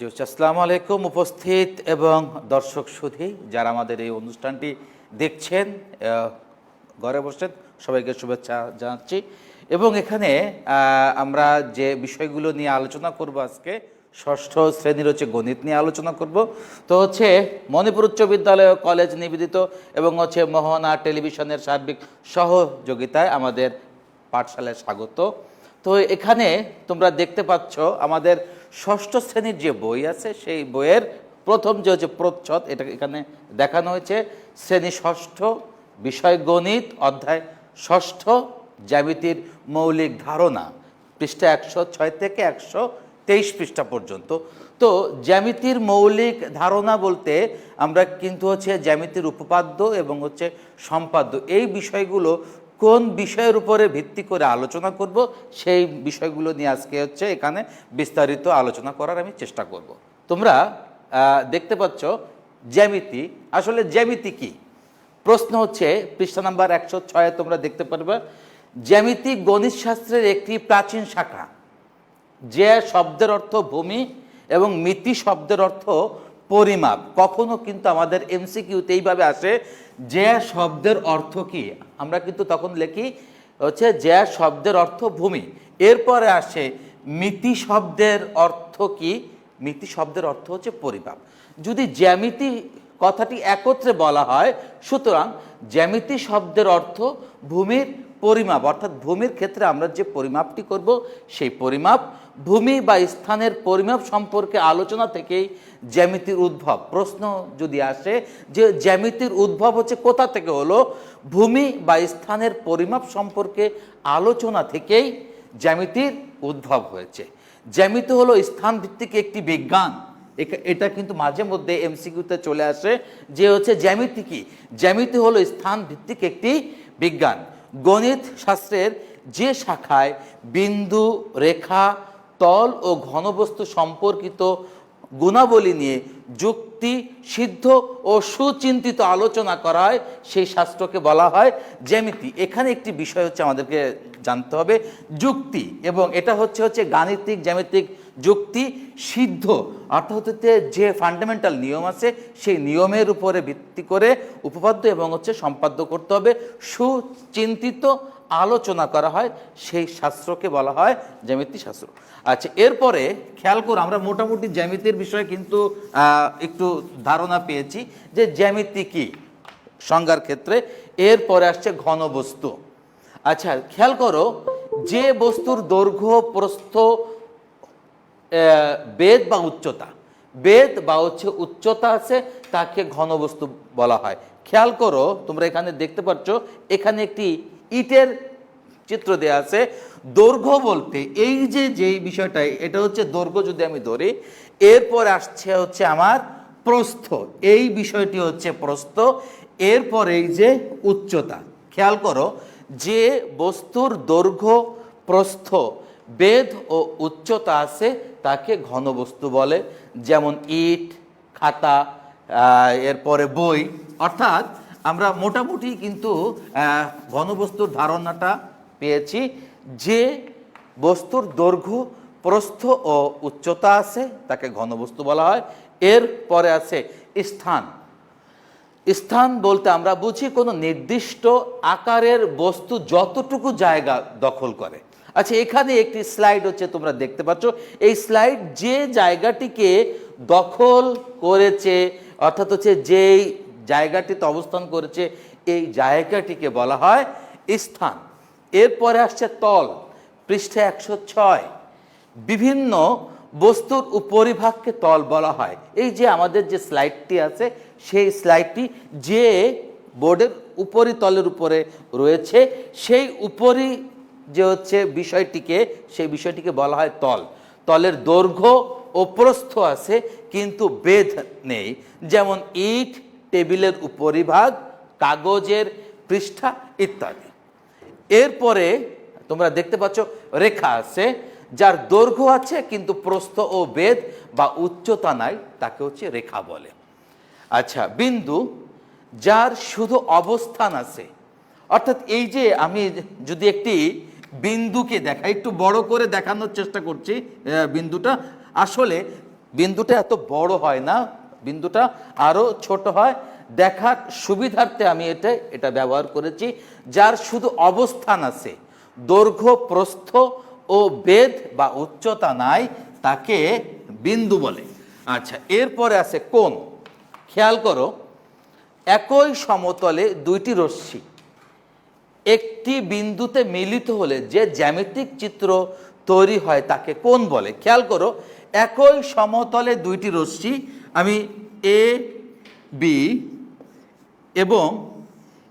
জি আসসালামু আলাইকুম উপস্থিত এবং দর্শক সুধী যারা আমাদের এই অনুষ্ঠানটি দেখছেন ঘরে বসে সবাইকে শুভেচ্ছা জানাচ্ছি। এবং এখানে আমরা যে বিষয়গুলো নিয়ে আলোচনা করব আজকে, ষষ্ঠ শ্রেণির হচ্ছে গণিত নিয়ে আলোচনা করব। তো হচ্ছে মণিপুর উচ্চ বিদ্যালয় কলেজ নিবেদিত এবং হচ্ছে মোহনা টেলিভিশনের সার্বিক সহযোগিতায় আমাদের পাঠশালায় স্বাগত। তো এখানে তোমরা দেখতে পাচ্ছ আমাদের ষষ্ঠ শ্রেণির যে বই আছে, সেই বইয়ের প্রথম যে হচ্ছে প্রচ্ছদ, এটা এখানে দেখানো হয়েছে। শ্রেণি ষষ্ঠ, বিষয় গণিত, অধ্যায় ষষ্ঠ, জ্যামিতির মৌলিক ধারণা, পৃষ্ঠা একশো ছয় থেকে একশো তেইশ পৃষ্ঠা পর্যন্ত। তো জ্যামিতির মৌলিক ধারণা বলতে আমরা কিন্তু হচ্ছে জ্যামিতির উপপাদ্য এবং হচ্ছে সম্পাদ্য। এই বিষয়গুলো কোন বিষয়ের উপরে ভিত্তি করে আলোচনা করব, সেই বিষয়গুলো নিয়ে আজকে হচ্ছে এখানে বিস্তারিত আলোচনা করার আমি চেষ্টা করব। তোমরা দেখতে পাচ্ছ জ্যামিতি। আসলে জ্যামিতি কি? প্রশ্ন হচ্ছে, পৃষ্ঠা নাম্বার একশো ছয়ে তোমরা দেখতে পারবে, জ্যামিতি গণিত শাস্ত্রের একটি প্রাচীন শাখা, যে শব্দের অর্থ ভূমি এবং মিতি শব্দের অর্থ পরিমাপ। কখনো কিন্তু আমাদের এমসিকিউতে এইভাবে আসে, যে শব্দের অর্থ কি? আমরা কিন্তু তখন লিখি হচ্ছে যে শব্দের অর্থ ভূমি। এরপরে আসে মিতি শব্দের অর্থ কি? মিতি শব্দের অর্থ হচ্ছে পরিমাপ। যদি জ্যামিতি কথাটি একত্রে বলা হয়, সুতরাং জ্যামিতি শব্দের অর্থ ভূমির পরিমাপ, অর্থাৎ ভূমির ক্ষেত্রে আমরা যে পরিমাপটি করব, সেই পরিমাপ ভূমি বা স্থানের পরিমাপ সম্পর্কে আলোচনা থেকেই জ্যামিতির উদ্ভব। প্রশ্ন যদি আসে যে জ্যামিতির উদ্ভব হচ্ছে কোথা থেকে হলো, ভূমি বা স্থানের পরিমাপ সম্পর্কে আলোচনা থেকেই জ্যামিতির উদ্ভব হয়েছে। জ্যামিতি হলো স্থান ভিত্তিক একটি বিজ্ঞান। এটা কিন্তু মাঝে মধ্যে এমসিকিউতে চলে আসে যে হচ্ছে জ্যামিতি কি? জ্যামিতি হলো স্থান ভিত্তিক একটি বিজ্ঞান। গণিত শাস্ত্রের যে শাখায় বিন্দু, রেখা, তল ও ঘনবস্তু সম্পর্কিত গুণাবলী নিয়ে যুক্তি সিদ্ধ ও সুচিন্তিত আলোচনা করা হয় সেই শাস্ত্রকে বলা হয় জ্যামিতি। এখানে একটি বিষয় হচ্ছে আমাদেরকে জানতে হবে, যুক্তি। এবং এটা হচ্ছে হচ্ছে গাণিতিক, জ্যামিতিক যুক্তি সিদ্ধ। হচ্ছে যে ফান্ডামেন্টাল নিয়ম আছে, সেই নিয়মের উপরে ভিত্তি করে উপপাদ্য এবং হচ্ছে সম্পাদ্য করতে হবে। সুচিন্তিত আলোচনা করা হয়, সেই শাস্ত্রকে বলা হয় জ্যামিতি শাস্ত্র। আচ্ছা এরপরে খেয়াল করো, আমরা মোটামুটি জ্যামিতির বিষয়ে কিন্তু একটু ধারণা পেয়েছি যে জ্যামিতি কি, সংজ্ঞার ক্ষেত্রে। এরপরে আসছে ঘনবস্তু আচ্ছা খেয়াল করো, যে বস্তুর দৈর্ঘ্য, প্রস্থ বেদ বা উচ্চতা। বেদ বা হচ্ছে উচ্চতা আছে, তাকে ঘনবস্তু বলা হয়। খেয়াল করো, তোমরা এখানে দেখতে পাচ্ছ, এখানে একটি ইটের চিত্র দেওয়া আছে। দৈর্ঘ্য বলতে, এই যে, যেই বিষয়টা এটা হচ্ছে দৈর্ঘ্য যদি আমি ধরি, এরপর আসছে হচ্ছে আমার প্রস্থ। এই বিষয়টি হচ্ছে প্রস্থ, এরপর এই যে উচ্চতা। খেয়াল করো, যে বস্তুর দৈর্ঘ্য, প্রস্থ বেদ ও উচ্চতা আছে তাকে ঘনবস্তু বলে, যেমন ইট, খাতা এরপরে বই। অর্থাৎ আমরা মোটামুটি কিন্তু ঘনবস্তুর ধারণাটা পেয়েছি যে বস্তুর দৈর্ঘ্য, প্রস্থ ও উচ্চতা আছে, তাকে ঘনবস্তু বলা হয়। এর পরে আছে স্থান। স্থান বলতে আমরা বুঝি কোনো নির্দিষ্ট আকারের বস্তু যতটুকু জায়গা দখল করে। আচ্ছা এখানে একটি স্লাইড হচ্ছে, তোমরা দেখতে পাচ্ছ। এই স্লাইড যে জায়গাটিকে দখল করেছে, অর্থাৎ হচ্ছে যেই জায়গাটিতে অবস্থান করেছে, এই জায়গাটিকে বলা হয় স্থান। এরপরে আসছে তল, পৃষ্ঠা একশো ছয়। বিভিন্ন বস্তুর উপরিভাগকে তল বলা হয়। এই যে আমাদের যে স্লাইডটি আছে, সেই স্লাইডটি যে বোর্ডের উপরি তলের উপরে রয়েছে, সেই উপরি যে হচ্ছে বিষয়টিকে, সেই বিষয়টিকে বলা হয় তল। তলের দৈর্ঘ্য ও প্রস্থ আছে, কিন্তু বেদ নেই। যেমন ইট, টেবিলের উপরিভাগ, কাগজের পৃষ্ঠা ইত্যাদি। এরপরে তোমরা দেখতে পাচ্ছ রেখা আছে, যার দৈর্ঘ্য আছে, কিন্তু প্রস্থ ও বেদ বা উচ্চতা নাই, তাকে হচ্ছে রেখা বলে। আচ্ছা বিন্দু যার শুধু অবস্থান আছে। অর্থাৎ এই যে আমি যদি একটি বিন্দুকে দেখা, একটু বড় করে দেখানোর চেষ্টা করছি বিন্দুটা। আসলে বিন্দুটা এত বড় হয় না, বিন্দুটা আরও ছোট হয়। দেখার সুবিধার্থে আমি এটা এটা ব্যবহার করেছি, যার শুধু অবস্থান আছে। দৈর্ঘ্য, প্রস্থ ও বেদ বা উচ্চতা নাই, তাকে বিন্দু বলে। আচ্ছা এরপরে আছে কোন খেয়াল করো, একই সমতলে দুইটি রশ্মি। একটি বিন্দুতে মিলিত হলে যে জ্যামিতিক চিত্র তৈরি হয় তাকে কোন বলে। খেয়াল করো, একই সমতলে দুইটি রশ্মি, আমি এ বি এবং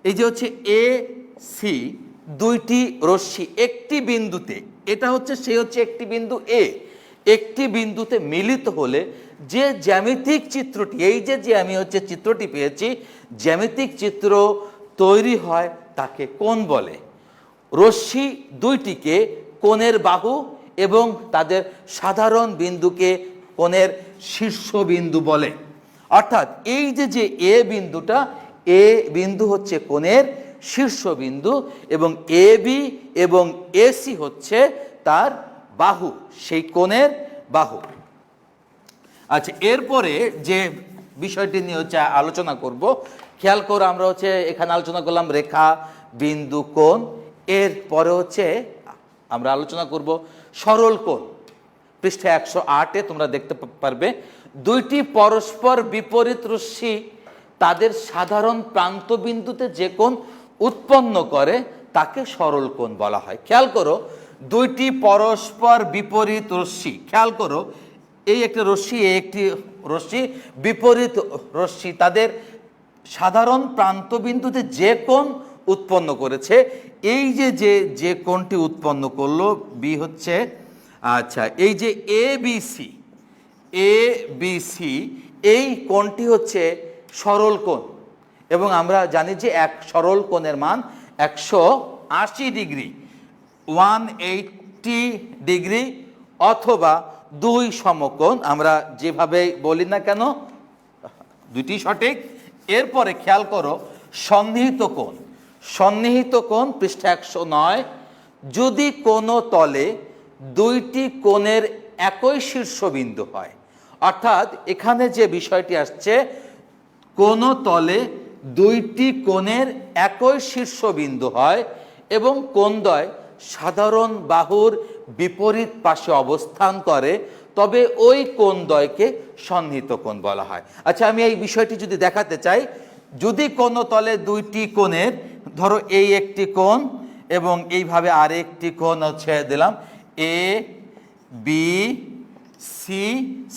এই যে হচ্ছে এ সি দুইটি রশ্মি একটি বিন্দুতে। এটা হচ্ছে, সে হচ্ছে একটি বিন্দু এ একটি বিন্দুতে মিলিত হলে যে জ্যামিতিক চিত্রটি, এই যে যে আমি হচ্ছে চিত্রটি পেয়েছি, জ্যামিতিক চিত্র তৈরি হয় তাকে কোন বলে। রশ্মি দুইটিকে কোণের বাহু এবং তাদের সাধারণ বিন্দুকে কোণের শীর্ষবিন্দু বলে। অর্থাৎ এই যে যে এ বিন্দুটা, এ বিন্দু হচ্ছে কোণের শীর্ষবিন্দু এবং এ বি এবং এসি হচ্ছে তার বাহু, সেই কোণের বাহু। আচ্ছা এরপরে যে বিষয়টি নিয়ে হচ্ছে আলোচনা করব খেয়াল করো, আমরা হচ্ছে এখানে আলোচনা করলাম রেখা, বিন্দু, কোণ। এর পরে হচ্ছে আমরা আলোচনা করব সরল কোণ। পৃষ্ঠা একশো আটে তোমরা দেখতে পারবে। দুইটি পরস্পর বিপরীত রশ্মি তাদের সাধারণ প্রান্তবিন্দুতে যে কোণ উৎপন্ন করে, তাকে সরল কোণ বলা হয়। খেয়াল করো, দুইটি পরস্পর বিপরীত রশ্মি। খেয়াল করো, এই একটি রশ্মি একটি রশ্মি বিপরীত রশ্মি তাদের সাধারণ প্রান্তবিন্দুতে যে কোণ উৎপন্ন করেছে, এই যে যে যে কোণটি উৎপন্ন করল বি হচ্ছে আচ্ছা এই যে A B C A B C এই কোণটি হচ্ছে সরল কোণ। এবং আমরা জানি যে এক সরল কোণের মান একশো আশি ডিগ্রি ওয়ান এইটটি ডিগ্রি অথবা দুই সমকোণ, আমরা যেভাবে বলি না কেন দুটি সঠিক এরপরে খেয়াল করো, সন্নিহিত কোণ। সন্নিহিত কোণ পৃষ্ঠা একশো নয়। যদি কোনো তলে দুইটি কোণের একই শীর্ষবিন্দু হয়, অর্থাৎ এখানে যে বিষয়টি আসছে, কোনো তলে দুইটি কোণের একই শীর্ষবিন্দু হয় এবং কোণদ্বয় সাধারণ বাহুর বিপরীত পাশে অবস্থান করে তবে ওই কোণদ্বয়কে সন্নিহিত কোণ বলা হয়? আচ্ছা আমি এই বিষয়টি যদি দেখাতে চাই, যদি কোনো তলে দুইটি কোণের, ধরো এই একটি কোণ এবং এইভাবে আরেকটি কোণ হচ্ছে, দিলাম A B C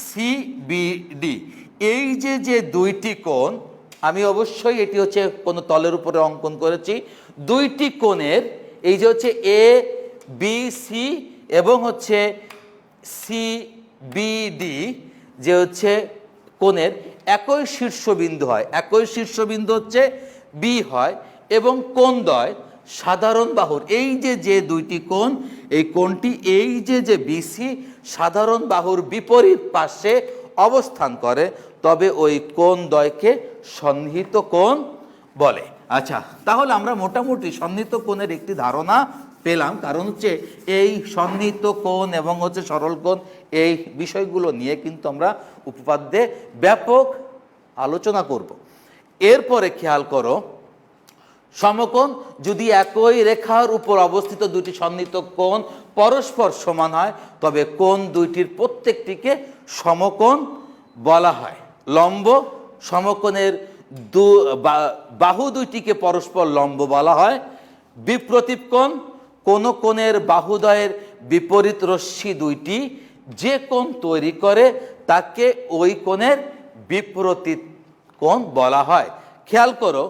C B D এই যে যে দুইটি কোণ, আমি অবশ্যই এটি হচ্ছে কোনো তলের উপরে অঙ্কন করেছি। দুইটি কোণের, এই যে হচ্ছে এ বি সি এবং হচ্ছে সি বি ডি যে হচ্ছে কোণের একই শীর্ষবিন্দু হয়। একই শীর্ষবিন্দু হচ্ছে বি হয় এবং কোন কোণদ্বয় সাধারণ বাহুর। এই যে যে দুইটি কোণ, এই কোণটি এই যে যে বিসি সাধারণ বাহুর বিপরীত পাশে অবস্থান করে, তবে ওই কোণ দ্বয়কে সন্নিহিত কোণ বলে। আচ্ছা তাহলে আমরা মোটামুটি সন্নিহিত কোণের একটি ধারণা পেলাম। কারণ হচ্ছে এই সন্নিহিত কোণ এবং হচ্ছে সরল কোণ এই বিষয়গুলো নিয়ে কিন্তু আমরা উপপাদ্যে ব্যাপক আলোচনা করব। এরপরে খেয়াল করো, সমকোণ যদি একই রেখার উপর অবস্থিত দুটি সন্নিহিত কোণ পরস্পর সমান হয়, তবে কোণ দুইটির প্রত্যেকটিকে সমকোণ বলা হয়। লম্ব সমকোণের দু বাহু দুইটিকে পরস্পর লম্ব বলা হয়। বিপ্রতীপ কোণ, কোন কোণের বাহুদয়ের বিপরীত রশ্মি দুইটি যে কোণ তৈরি করে তাকে ওই কোণের বিপরীত কোণ বলা হয়। খেয়াল করো,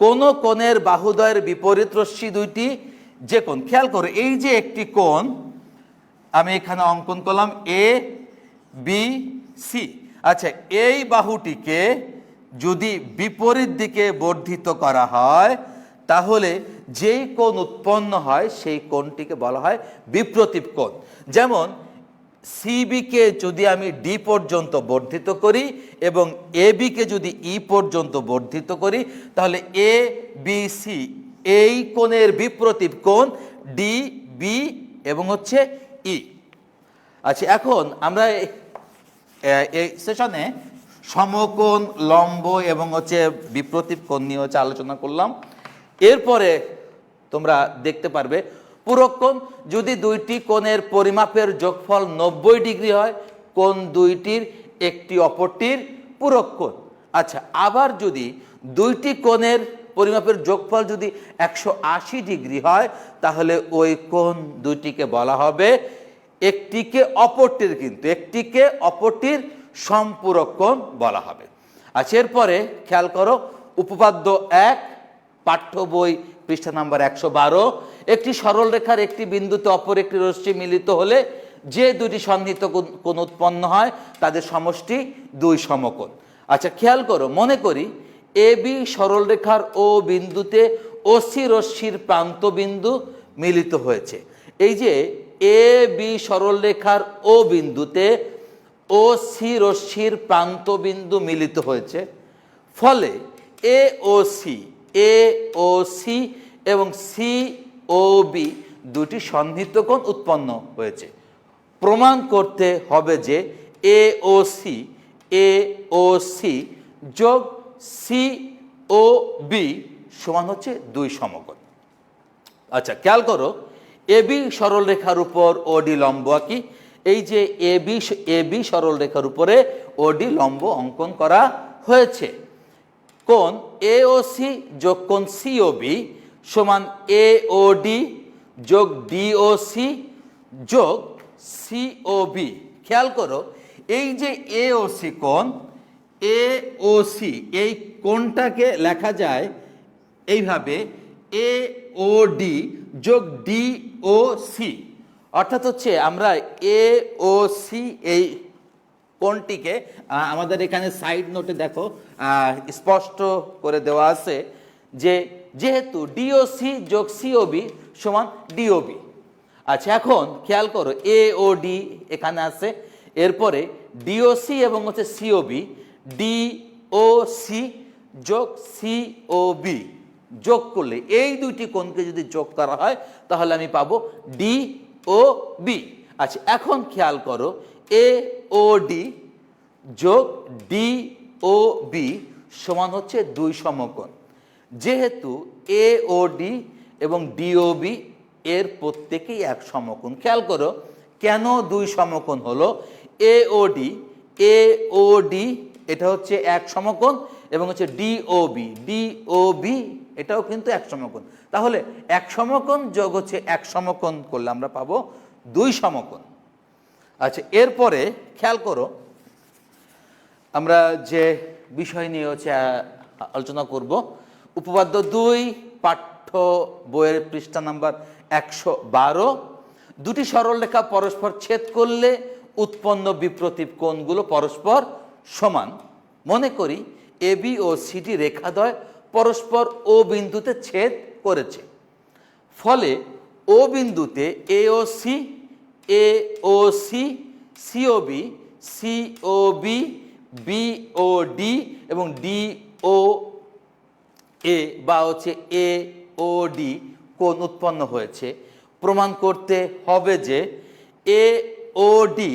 কোন কোণের বাহুদয়ের বিপরীত রশ্মি দুইটি যে কোণ, খেয়াল করো, এই যে একটি কোণ, আমি এখানে অঙ্কন করলাম এ বি সি আচ্ছা এই বাহুটিকে যদি বিপরীত দিকে বর্ধিত করা হয়, তাহলে যেই কোণ উৎপন্ন হয়, সেই কোণটিকে বলা হয় বিপ্রতীপ কোণ। যেমন সিবিকে যদি আমি ডি পর্যন্ত বর্ধিত করি এবং এ বিকে যদি ই পর্যন্ত বর্ধিত করি, তাহলে এ বি সি এই কোণের বিপ্রতীপ কোণ ডি বি এবং হচ্ছে ই আচ্ছা এখন আমরা এই সেশনে সমকোণ, লম্ব এবং হচ্ছে বিপ্রতীপ কোণ নিয়ে হচ্ছে আলোচনা করলাম। এরপরে তোমরা দেখতে পারবে পুরোক্ষণ যদি দুইটি কোণের পরিমাপের যোগফল নব্বই ডিগ্রি হয় কোন দুইটির একটি অপরটির পুরোক্ষণ আচ্ছা আবার যদি দুইটি কোণের পরিমাপের যোগফল যদি একশো আশি ডিগ্রি হয়, তাহলে ওই কোণ দুইটিকে বলা হবে একটিকে অপরটির কিন্তু, একটিকে অপরটির সম্পূরক কোণ বলা হবে। আচ্ছা এরপরে খেয়াল করো, উপপাদ্য এক, পাঠ্য বই পৃষ্ঠা নাম্বার একশো বারো একটি সরল রেখার একটি বিন্দুতে অপর একটি রশ্মি মিলিত হলে যে দুটি সন্নিহিত কোণ উৎপন্ন হয়, তাদের সমষ্টি দুই সমকোণ। আচ্ছা খেয়াল করো, মনে করি, এ বি সরল রেখার ও বিন্দুতে ওসি রশ্মির প্রান্ত বিন্দু মিলিত হয়েছে। এই যে এ বি সরল রেখার ও বিন্দুতে ও সি রশ্মির প্রান্ত বিন্দু মিলিত হয়েছে, ফলে A O C, A O C এবং সি ও বি দুটি সন্নিহিত কোণ উৎপন্ন হয়েছে। প্রমাণ করতে হবে যে A O C, A O C যোগ সি ও বি সমান হচ্ছে দুই সমকোণ। আচ্ছা খেয়াল করো এবি সরল রেখার উপর ওডি লম্ব আঁকি। এই যে এ এবি এবি সরল রেখার উপরে ওডি লম্ব অঙ্কন করা হয়েছে। কোণ এ ও সি যোগ কোণ সি ও বি সমান এ ও ডি যোগ ডি ও সি যোগ সি ও বি খেয়াল করো এই যে এ ও সি কোণ এ ও সি এই কোণটাকে লেখা যায় এইভাবে এ ও ডি যোগ ডি ও সি অর্থাৎ হচ্ছে আমরা এ ও সি এই কোণটিকে আহ, আমাদের এখানে সাইড নোটে দেখো স্পষ্ট করে দেওয়া আছে যে যেহেতু ডিওসি যোগ সিওবি সমান ডিওবি আচ্ছা এখন খেয়াল করো এ ও ডি এখানে আছে, এরপরে ডিওসি এবং হচ্ছে C O B D O C যোগ সি ও বি যোগ করলে এই দুইটি কোণকে যদি যোগ করা হয়, তাহলে আমি পাবো ডি ও বি আচ্ছা এখন খেয়াল করো এ ও ডি যোগ ডি ও বি সমান হচ্ছে দুই সমকোণ। যেহেতু এ ও ডি এবং ডিওবি এর প্রত্যেকেই এক সমকোণ। খেয়াল করো, কেন দুই সমকোণ হলো? এ O D A O D এটা হচ্ছে এক সমকোণ এবং হচ্ছে ডিওবি ডিওবি এটাও কিন্তু এক সমকোণ। তাহলে এক সমকোণ যোগ হচ্ছে এক সমকোণ করলে আমরা পাবো দুই সমকোণ। আচ্ছা এরপরে খেয়াল করো, আমরা যে বিষয় নিয়ে হচ্ছে আলোচনা করব উপপাদ্য দুই, পাঠ্য বইয়ের পৃষ্ঠা নাম্বার একশো বারো। দুটি সরলরেখা পরস্পর ছেদ করলে উৎপন্ন বিপ্রতীপ কোণগুলো পরস্পর সমান। মনে করি এবি ও সিডি রেখাদ্বয় পরস্পর ও বিন্দুতে ছেদ করেছে। ফলে ও বিন্দুতে A O C, A O C C O B C O B B O D এবং ডি ও এ বা হচ্ছে এ, ও, ডি কোণ উৎপন্ন হয়েছে? প্রমাণ করতে হবে যে এ, ও, ডি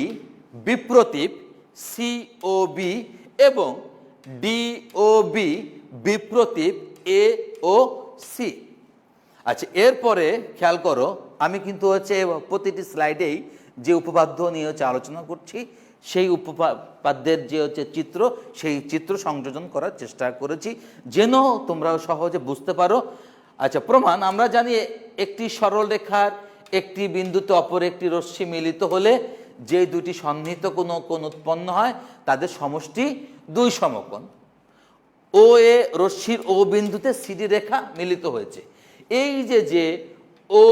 বিপ্রতীপ সি, ও, বি এবং ডি, ও, বি বিপ্রতীপ এ, ও, সি। আচ্ছা এরপরে খেয়াল করো, আমি কিন্তু হচ্ছে প্রতিটি স্লাইডেই যে উপপাদ্য নিয়ে হচ্ছে আলোচনা করছি সেই উপপাদ্যের যে হচ্ছে চিত্র, সেই চিত্র সংযোজন করার চেষ্টা করেছি। যেন তোমরা সহজে বুঝতে পারো। আচ্ছা প্রমাণ, আমরা জানি একটি সরল রেখার একটি বিন্দুতে অপর একটি রশ্মি মিলিত হলে যে দুটি সন্নিহিত কোনো কোণ উৎপন্ন হয়, তাদের সমষ্টি দুই সমকোণ। ও এ রশ্মির ও বিন্দুতে সিডি রেখা মিলিত হয়েছে। এই যে যে ও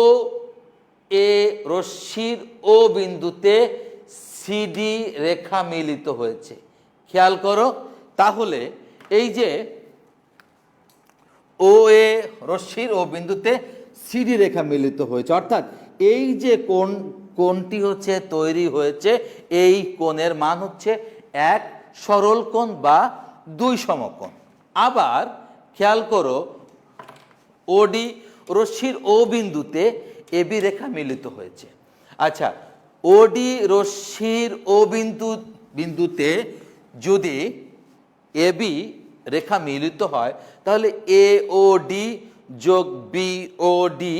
এ রশ্মির ও বিন্দুতে সিডি রেখা মিলিত হয়েছে। খেয়াল করো, তাহলে এই যে ও এ রশ্মির ও বিন্দুতে সিডি রেখা মিলিত হয়েছে, অর্থাৎ এই যে কোন কোনটি হচ্ছে তৈরি হয়েছে, এই কোণের মান হচ্ছে এক সরল কোণ বা দুই সমকোণ। আবার খেয়াল করো ওডি রশ্মির ও বিন্দুতে এবি রেখা মিলিত হয়েছে। আচ্ছা ওডি, রশ্মির ও বিন্দু, বিন্দুতে যদি এ, বি রেখা মিলিত হয়, তাহলে এ, ও, ডি যোগ বি, ও, ডি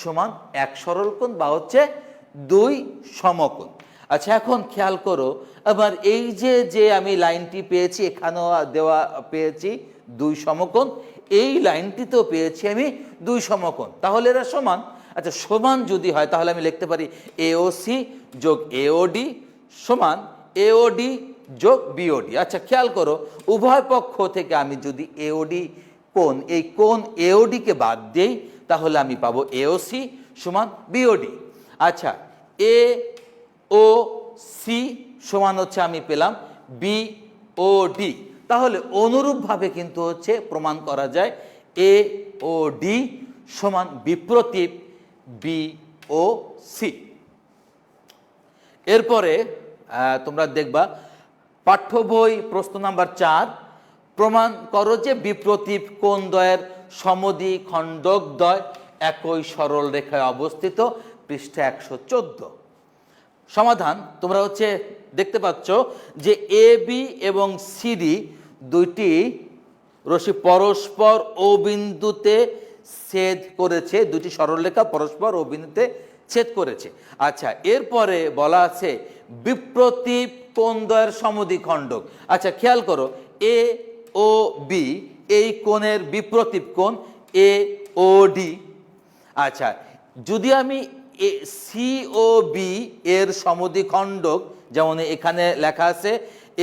সমান এক সরলকোণ বা হচ্ছে দুই সমকোণ। আচ্ছা এখন খেয়াল করো, আবার এই যে যে আমি লাইনটি পেয়েছি, এখানেও দেওয়া পেয়েছি দুই সমকোণ, এই লাইনটিতেও পেয়েছি আমি দুই সমকোণ। তাহলে এরা সমান আচ্ছা সমান যদি হয়, তাহলে আমি লিখতে পারি এওসি যোগ এওডি সমান এওডি যোগ বিওডি আচ্ছা খেয়াল করো, উভয় পক্ষ থেকে আমি যদি এওডি কোন এই কোণ এওডিকে বাদ দিই, তাহলে আমি পাবো এওসি সমান বিওডি আচ্ছা এ ও সি সমান হচ্ছে আমি পেলাম বি ও ডি তাহলে অনুরূপভাবে কিন্তু হচ্ছে প্রমাণ করা যায় এ ও ডি সমান বিপ্রতীপ বি ও সি এরপরে তোমরা দেখবা, পাঠ্য বই প্রশ্ন নাম্বার চার, প্রমাণ করো যে বিপ্রতীপ কোন দয়ের সমদি খণ্ডক দয় একই সরল রেখায় অবস্থিত, পৃষ্ঠা একশো চোদ্দ। সমাধান, তোমরা হচ্ছে দেখতে পাচ্ছ যে এ বি এবং সিডি দুইটি রশ্মি পরস্পর ও বিন্দুতে ছেদ করেছে, দুটি সরলরেখা পরস্পর বিন্দুতে ছেদ করেছে। আচ্ছা এরপরে বলা আছে, বিপ্রতীপ কোণদ্বয়ের সমদ্বিখণ্ডক আচ্ছা খেয়াল করো, এ, ও, বি, এই কোণের বিপ্রতীপ কোণ, এ, ও, ডি। আচ্ছা যদি আমি সি, ও, বি এর সমদ্বিখণ্ডক যেমন এখানে লেখা আছে,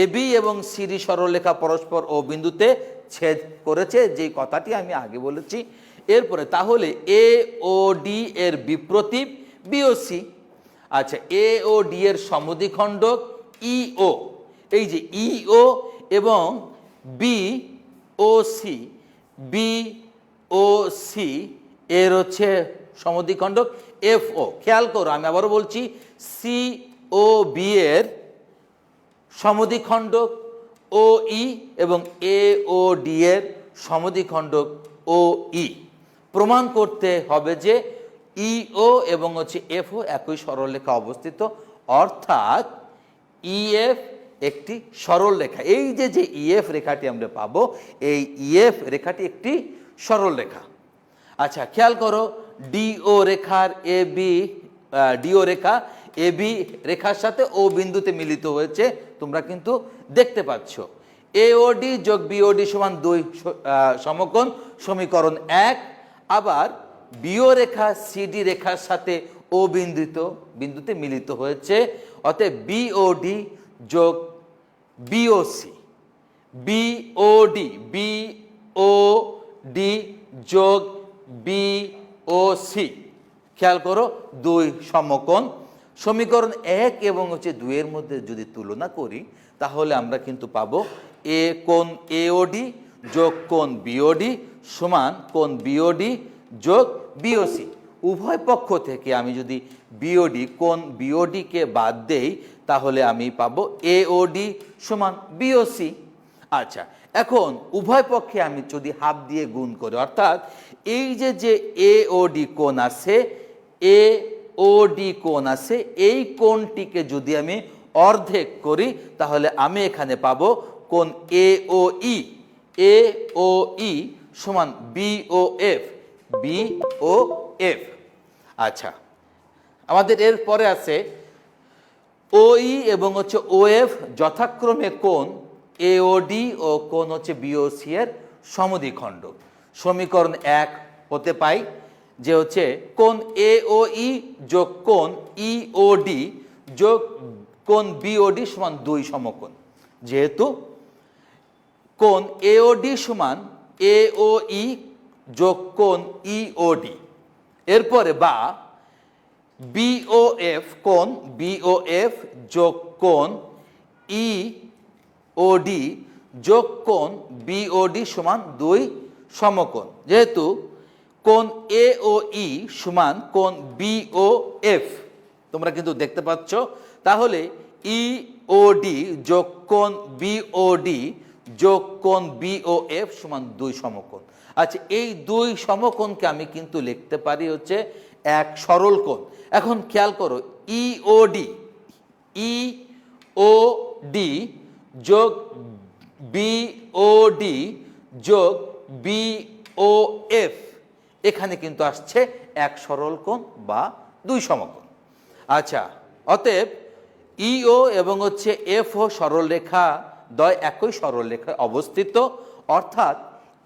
এ, বি এবং সিডি সরলরেখা পরস্পর ও বিন্দুতে ছেদ করেছে যে কথাটি আমি আগে বলেছি এরপরে তাহলে এ ও ডি এর বিপ্রতীপ বিওসি আচ্ছা এ ও ডি এর সমদ্বিখণ্ডক ইও এই যে ইও এবং B O C B O C এর হচ্ছে সমদ্বিখণ্ডক এফ ও খেয়াল করো, আমি আবারও বলছি সি ও বি এর সমদ্বিখণ্ডক ও ই এবং এ ও ডি এর সমদ্বিখণ্ডক ও ই প্রমাণ করতে হবে যে ই ও এবং হচ্ছে এফ ও একই সরলরেখা অবস্থিত। অর্থাৎ ইএফ একটি সরল রেখা এই যে যে ইএফ রেখাটি আমরা পাবো, এই ইএফ রেখাটি একটি সরল রেখা আচ্ছা খেয়াল করো ডিও রেখার এ বি ডিও রেখা এ বি রেখার সাথে ও বিন্দুতে মিলিত হয়েছে, তোমরা কিন্তু দেখতে পাচ্ছ। এওডি যোগ বিওডি সমান দুই সমকোণ সমীকরণ এক আবার বিও রেখা, সিডি রেখার সাথে ও বিন্দুত, বিন্দুতে মিলিত হয়েছে। অতএব বিওডি যোগ বিওসি বিওডি বিওডি যোগ বিওসি খেয়াল করো, দুই সমকোণ। সমীকরণ এক এবং হচ্ছে দুইয়ের মধ্যে যদি তুলনা করি, তাহলে আমরা কিন্তু পাবো এ কোণ এওডি যোগ কোণ বিওডি সমান কোন বিওডি যোগ বিওসি উভয় পক্ষ থেকে আমি যদি বিওডি কোণ বিওডিকে বাদ দেই, তাহলে আমি পাব এওডি সমান বিওসি আচ্ছা এখন উভয় পক্ষে আমি যদি হাফ দিয়ে গুণ করি, অর্থাৎ এই যে যে এ ও ডি কোণ আছে এ ও ডি কোণ আছে, এই কোণটিকে যদি আমি অর্ধেক করি, তাহলে আমি এখানে পাবো কোণ এ ও ই এ ও ই সমান B O F B O F আচ্ছা আমাদের এর পরে আছে ওই এবং হচ্ছে ওএফ যথাক্রমে কোন এওডি ও কোন হচ্ছে বিওসি এর সমদ্বিখণ্ড। সমীকরণ এক হতে পাই, যে হচ্ছে কোণ এওই যোগ কোণ ইওডি যোগ কোণ বিওডি সমান দুই সমকোণ। যেহেতু কোণ এওডি সমান এওই যোগ কোণ ইওডি এরপরে বা বিওএফ কোণ বিওএফ যোগ কোণ ই ওডি যোগ কোন কোণ বিওডি সমান দুই সমকোণ। যেহেতু কোণ এ ও ই সমান কোণ বিও এফ তোমরা কিন্তু দেখতে পাচ্ছ। তাহলে ই ও ডি যোগ কোণ বিওডি যোগ কোণ বি ও এফ সমান দুই সমকোণ। আচ্ছা এই দুই সমকোণকে আমি কিন্তু লিখতে পারি হচ্ছে এক সরল কোণ। এখন খেয়াল করো E O D E O D যোগ বি ও ডি যোগ বি ও এফ এখানে কিন্তু আসছে এক সরল কোণ বা দুই সমকোণ। আচ্ছা অতএব ইও এবং হচ্ছে এফ ও সরলরেখা দয় একই সরলরেখায় অবস্থিত, অর্থাৎ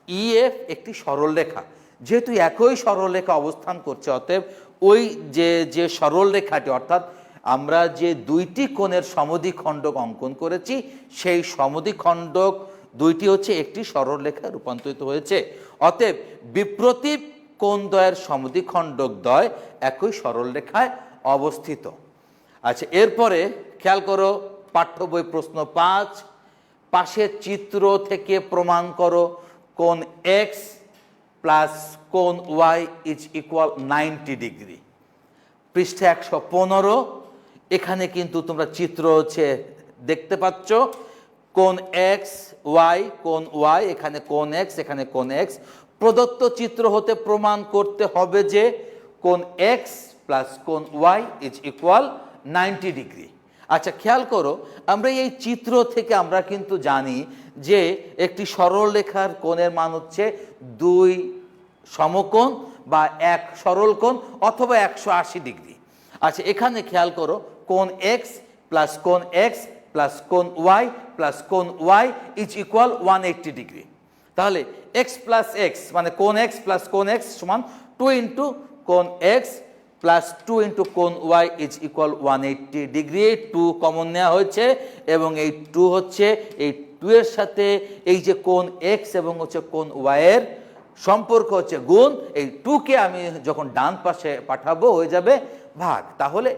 ইএফ একটি সরলরেখা। যেহেতু একই সরলরেখা অবস্থান করছে, অতএব ওই যে যে সরলরেখাটি, অর্থাৎ আমরা যে দুইটি কোণের সমদ্বিখণ্ডক অঙ্কন করেছি, সেই সমদ্বিখণ্ডক দুইটি হচ্ছে একটি সরলরেখায় রূপান্তরিত হয়েছে। অতএব বিপ্রতীপ কোণ দ্বয়ের সমদ্বিখণ্ডক দ্বয় একই সরলরেখায় অবস্থিত। আচ্ছা এরপরে খেয়াল করো, পাঠ্য বই প্রশ্ন পাঁচ পাশের চিত্র থেকে প্রমাণ করো কোন এক্স প্লাস কোন y is equal ninety degree পৃষ্ঠা একশো পনেরো, এখানে কিন্তু তোমরা চিত্র হচ্ছে দেখতে পাচ্ছ। কোন এক্স ওয়াই কোন ওয়াই এখানে কোন এক্স এখানে কোন এক্স প্রদত্ত চিত্র হতে প্রমাণ করতে হবে যে কোন এক্স প্লাস কোন y is equal ninety degree আচ্ছা খেয়াল করো, আমরা এই চিত্র থেকে আমরা কিন্তু জানি যে একটি সরল রেখার কোণের মান হচ্ছে দুই সমকোণ বা এক সরল কোণ অথবা একশো আশি ডিগ্রি। আচ্ছা এখানে খেয়াল করো কোন এক্স প্লাস কোন এক্স প্লাস কোন ওয়াই প্লাস কোন y is equal one eighty degree তাহলে এক্স প্লাস এক্স মানে কোন এক্স প্লাস কোন এক্স সমান টু ইন্টু কোন এক্স প্লাস টু ইন্টু কোন y is equal one eighty degree two common নেওয়া হয়েছে, এবং এই টু হচ্ছে, এই টু এর সাথে এই যে কোন এক্স এবং হচ্ছে কোন ওয়াইয়ের সম্পর্ক হচ্ছে গুণ, এই টুকে আমি যখন ডান পাশে পাঠাবো হয়ে যাবে ভাগ। তাহলে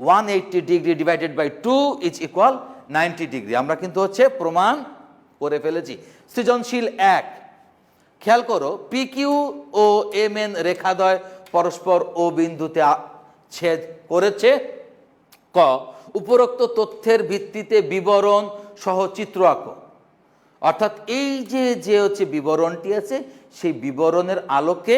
one eighty degree divided by two is equal ninety degree আমরা কিন্তু হচ্ছে প্রমাণ করে ফেলেছি। সৃজনশীল এক। খেয়াল করো পি কিউ ও এম এন রেখাদ্বয় পরস্পর ও বিন্দুতে ছেদ করেছে। ক, উপরোক্ত তথ্যের ভিত্তিতে বিবরণ সহ চিত্র আঁক। অর্থাৎ এই যে যে হচ্ছে বিবরণটি আছে, সেই বিবরণের আলোকে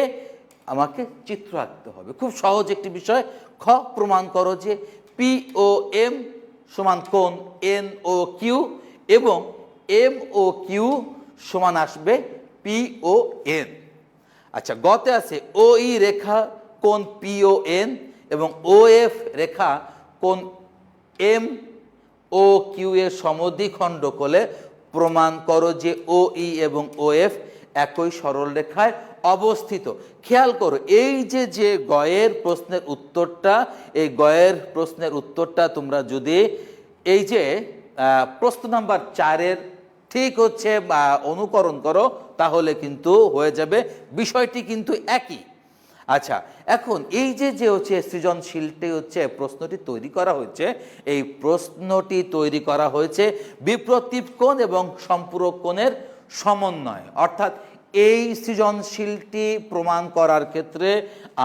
আমাকে চিত্র আঁকতে হবে। খুব সহজ একটি বিষয়, খ, প্রমাণ করো যে পি ও এম সমান কোন এন ও কিউ এবং এম ও কিউ সমান আসবে পি ও এন আচ্ছা গতে আছে ও ই রেখা কোন পি ও এন এবং ও এফ রেখা কোন এম ও কিউ এর সমদ্বিখণ্ড করলে প্রমাণ করো যে ও ই এবং ও এফ একই সরল রেখায় অবস্থিত। খেয়াল করো, এই যে যে গয়ের প্রশ্নের উত্তরটা, এই গয়ের প্রশ্নের উত্তরটা তোমরা যদি, এই যে প্রশ্ন নাম্বার চারের ঠিক হচ্ছে বা অনুকরণ করো, তাহলে কিন্তু হয়ে যাবে। বিষয়টি কিন্তু একই। আচ্ছা এখন এই যে যে হচ্ছে সৃজনশীলটি হচ্ছে প্রশ্নটি তৈরি করা হয়েছে, এই প্রশ্নটি তৈরি করা হয়েছে বিপ্রতীপ কোণ এবং সম্পূরক কোণের সমন্বয়। অর্থাৎ এই সৃজনশীলটি প্রমাণ করার ক্ষেত্রে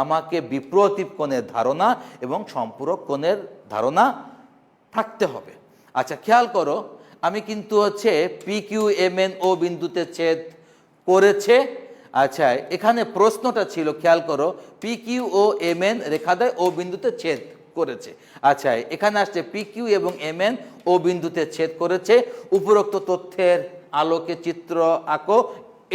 আমাকে বিপ্রতীপ কোণের ধারণা এবং সম্পূরক কোণের ধারণা থাকতে হবে। আচ্ছা খেয়াল করো আমি কিন্তু হচ্ছে P Q M N O বিন্দুতে ছেদ করেছে। আচ্ছা এখানে প্রশ্নটা ছিল, খেয়াল করো পি কিউ ও এম এন রেখাদয় ও বিন্দুতে ছেদ করেছে। আচ্ছা এখানে আসছে পি কিউ এবং এম এন ও বিন্দুতে ছেদ করেছে। উপরোক্ত তথ্যের আলোকে চিত্র আঁকো।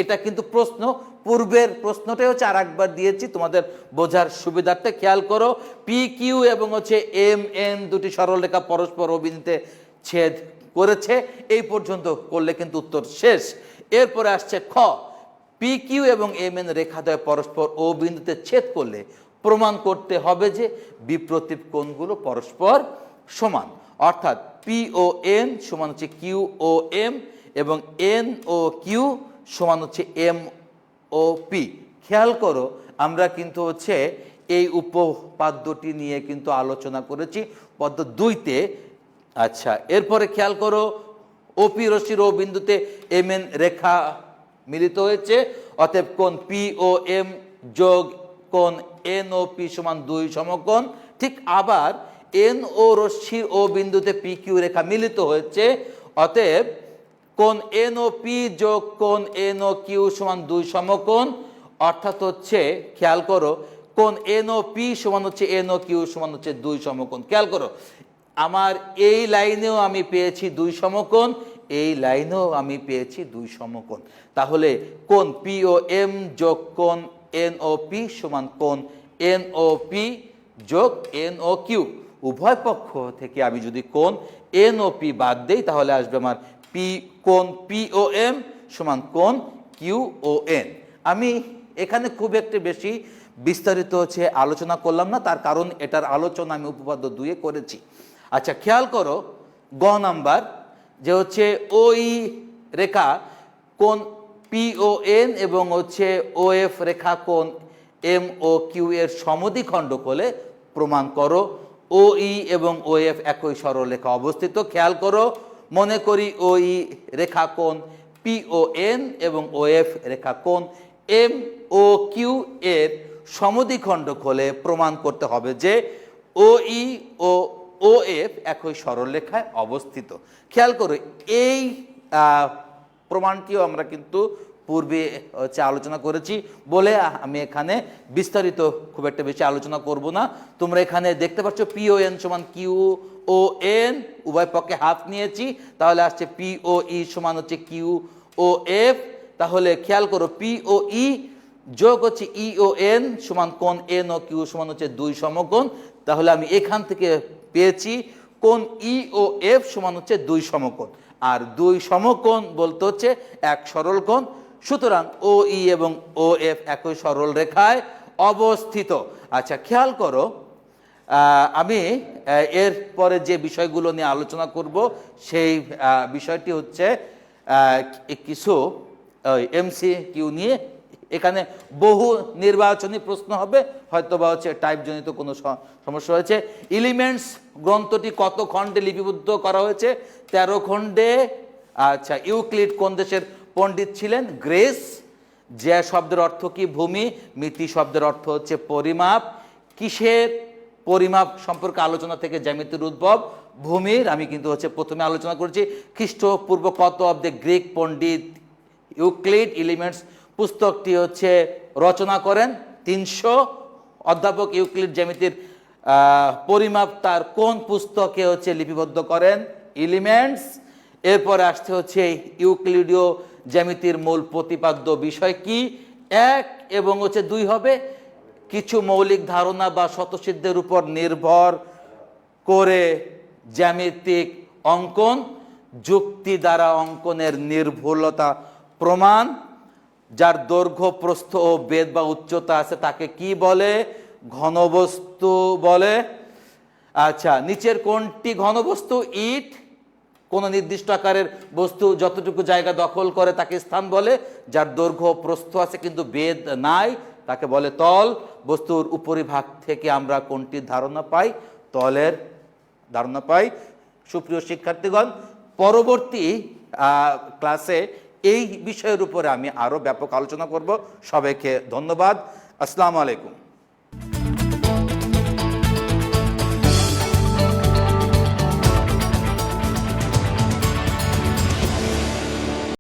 এটা কিন্তু প্রশ্ন। পূর্বের প্রশ্নটাই হচ্ছে আর একবার দিয়েছি, তোমাদের বোঝার সুবিধার্থে। খেয়াল করো পি কিউ এবং হচ্ছে এম এন দুটি সরলরেখা পরস্পর অবিন্দুতে ছেদ করেছে, এই পর্যন্ত করলে কিন্তু উত্তর শেষ। এরপরে আসছে খ পি কিউ এবং এম এন রেখাদ্বয় পরস্পর ও বিন্দুতে ছেদ করলে প্রমাণ করতে হবে যে বিপ্রতীপ কোণগুলো পরস্পর সমান। অর্থাৎ পি ও এন সমান হচ্ছে কিউ ও এম এবং এন ও কিউ সমান হচ্ছে এম ও পি খেয়াল করো, আমরা কিন্তু হচ্ছে এই উপপাদ্যটি নিয়ে কিন্তু আলোচনা করেছি পদ্ম দুইতে। আচ্ছা এরপরে খেয়াল করো ওপি রশ্মির ও বিন্দুতে এম এন রেখা মিলিত হয়েছে, অতএব কোন পি ও এম যোগ কোন এন ও পি সমান দুই সমকোণ। ঠিক আবার এন ও রশ্মির ও বিন্দুতে পি কিউ রেখা মিলিত হয়েছে, অতএব কোন এন ও পি যোগ কোন এন ও কিউ সমান দুই সমকোণ। অর্থাৎ হচ্ছে, খেয়াল করো কোন এন ও পি সমান হচ্ছে এন ও কিউ সমান হচ্ছে দুই সমকোণ। খেয়াল করো আমার এই লাইনেও আমি পেয়েছি দুই সমকোণ, এই লাইনেও আমি পেয়েছি দুই সমকোণ। তাহলে কোন পি ও এম যোগ কোন এন ও পি সমান কোন এন ও পি যোগ এন ও কিউ। উভয় পক্ষ থেকে আমি যদি কোন এন ও পি বাদ দেই, তাহলে আসবে আমার পি কোন পি ও এম সমান কোন কিউ ও এন। আমি এখানে খুব একটি বেশি বিস্তারিত হচ্ছে আলোচনা করলাম না, তার কারণ এটার আলোচনা আমি উপপাদ্য দুয়ে করেছি। আচ্ছা খেয়াল করো, গ নাম্বার, যে হচ্ছে ওই রেখা কোন পি ও এন এবং হচ্ছে ও এফ রেখা কোন এম ও কিউ এর সমদ্বিখণ্ড হলে প্রমাণ করো। ও ই এবং ও এফ একই সরলরেখা অবস্থিত। খেয়াল করো, মনে করি ও ই রেখা কোন পি ও এন এবং ও এফ রেখা কোন এম ও কিউ এর সমদ্বিখণ্ড হলে প্রমাণ করতে হবে যে ও ই ও ও এফ একই সরলরেখায় অবস্থিত। খেয়াল করো, এই প্রমাণটিও আমরা কিন্তু পূর্বে, হচ্ছে আলোচনা করেছি। বলে আমি এখানে বিস্তারিত খুব একটা বেশি আলোচনা করব না। তোমরা এখানে দেখতে পাচ্ছ পি ও এন সমান কিউ ও এন উভয় পক্ষে হাফ নিয়েছি। তাহলে আসছে পি ও ই সমান হচ্ছে কিউ ও এফ তাহলে খেয়াল করো পি ও ই যোগ হচ্ছে ই ও এন সমান কোন এন ও কিউ সমান হচ্ছে দুই সমকোণ। তাহলে আমি এখান থেকে পেয়েছি কোন ই ও এফ সমান হচ্ছে দুই সমকোণ। আর দুই সমকোণ বলতে হচ্ছে এক সরল কোণ। সুতরাং ও ই এবং ও এফ একই সরল রেখায় অবস্থিত। আচ্ছা খেয়াল করো আমি এর পরে যে বিষয়গুলো নিয়ে আলোচনা করব, সেই বিষয়টি হচ্ছে কিছু এমসি কিউ নিয়ে এখানে বহু নির্বাচনী প্রশ্ন হবে হয়তো বা হচ্ছে টাইপজনিত কোনো সমস্যা হয়েছে এলিমেন্টস গ্রন্থটি কত খণ্ডে লিপিবদ্ধ করা হয়েছে? তেরো খণ্ডে আচ্ছা ইউক্লিড কোন দেশের পণ্ডিত ছিলেন? গ্রেস। যে শব্দের অর্থ কি? ভূমি। মিতি শব্দের অর্থ হচ্ছে পরিমাপ। কিসের পরিমাপ সম্পর্কে আলোচনা থেকে জ্যামিতির উদ্ভব? ভূমির, আমি কিন্তু হচ্ছে প্রথমে আলোচনা করেছি। খ্রিস্টপূর্ব কত অব্দে গ্রিক পণ্ডিত ইউক্লিড এলিমেন্টস পুস্তকটি হচ্ছে রচনা করেন তিনশো অধ্যাপক ইউক্লিড জ্যামিতির পরিমাপ তার কোন পুস্তকে হচ্ছে লিপিবদ্ধ করেন? এলিমেন্টস। এরপরে আসতে হচ্ছে ইউক্লিডীয় জ্যামিতির মূল প্রতিপাদ্য বিষয় কি? এক এবং হচ্ছে দুই হবে কিছু মৌলিক ধারণা বা শতসিদ্ধের উপর নির্ভর করে জ্যামিতিক অঙ্কন, যুক্তি দ্বারা অঙ্কনের নির্ভুলতা প্রমাণ। যার দৈর্ঘ্য, প্রস্থ ও বেদ বা উচ্চতা আছে তাকে কি বলে? ঘনবস্তু বলে। আচ্ছা নিচের কোনটি ঘনবস্তু? ইট। কোনো নির্দিষ্ট আকারের বস্তু যতটুকু জায়গা দখল করে তাকে স্থান বলে। যার দৈর্ঘ্য প্রস্থ আছে কিন্তু বেদ নাই, তাকে বলে তল। বস্তুর উপরিভাগ থেকে আমরা কোনটির ধারণা পাই? তলের ধারণা পাই। সুপ্রিয় শিক্ষার্থীগণ, পরবর্তী ক্লাসে এই বিষয়ের উপরে আমি আরও ব্যাপক আলোচনা করব। সবাইকে ধন্যবাদ। আসসালামু আলাইকুম।